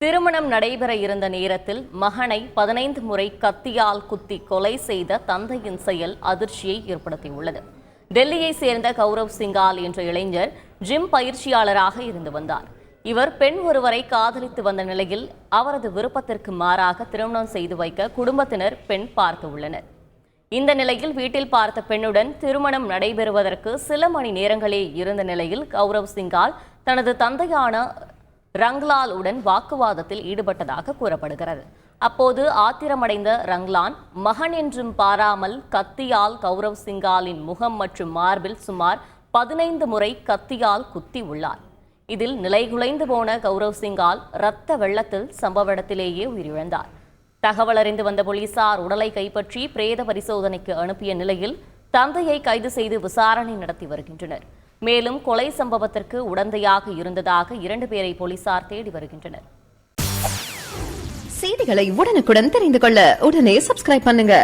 திருமணம் நடைபெற இருந்த நேரத்தில் மகனை பதினைந்து முறை கத்தியால் குத்தி கொலை செய்த தந்தையின் செயல் அதிர்ச்சியை ஏற்படுத்தியுள்ளது. டெல்லியை சேர்ந்த கௌரவ் சிங்கால் என்ற இளைஞர் ஜிம் பயிற்சியாளராக இருந்து வந்தார். இவர் பெண் ஒருவரை காதலித்து வந்த நிலையில் அவரது விருப்பத்திற்கு மாறாக திருமணம் செய்து வைக்க குடும்பத்தினர் பெண் பார்த்து உள்ளனர். இந்த நிலையில் வீட்டில் பார்த்த பெண்ணுடன் திருமணம் நடைபெறுவதற்கு சில மணி நேரங்களே இருந்த நிலையில் கௌரவ் சிங்கால் தனது தந்தையான ரங்லால் உடன் வாக்குவாதத்தில் ஈடுபட்டதாக கூறப்படுகிறது. அப்போது ஆத்திரமடைந்த ரங்லான் மகன் என்றும் பாராமல் கத்தியால் கௌரவ் சிங்காலின் முகம் மற்றும் மார்பில் சுமார் பதினைந்து முறை கத்தியால் குத்தி உள்ளார். இதில் நிலைகுலைந்து போன கௌரவ் சிங்கால் இரத்த வெள்ளத்தில் சம்பவ இடத்திலேயே உயிரிழந்தார். தகவல் அறிந்து வந்த போலீசார் உடலை கைப்பற்றி பிரேத பரிசோதனைக்கு அனுப்பிய நிலையில் தந்தையை கைது செய்து விசாரணை நடத்தி வருகின்றனர். மேலும் கொலை சம்பவத்திற்கு உடந்தையாக இருந்ததாக இரண்டு பேரை போலீசார் தேடி வருகின்றனர். செய்திகளை உடனுக்குடன் தெரிந்து கொள்ள உடனே சப்ஸ்கிரைப் பண்ணுங்க.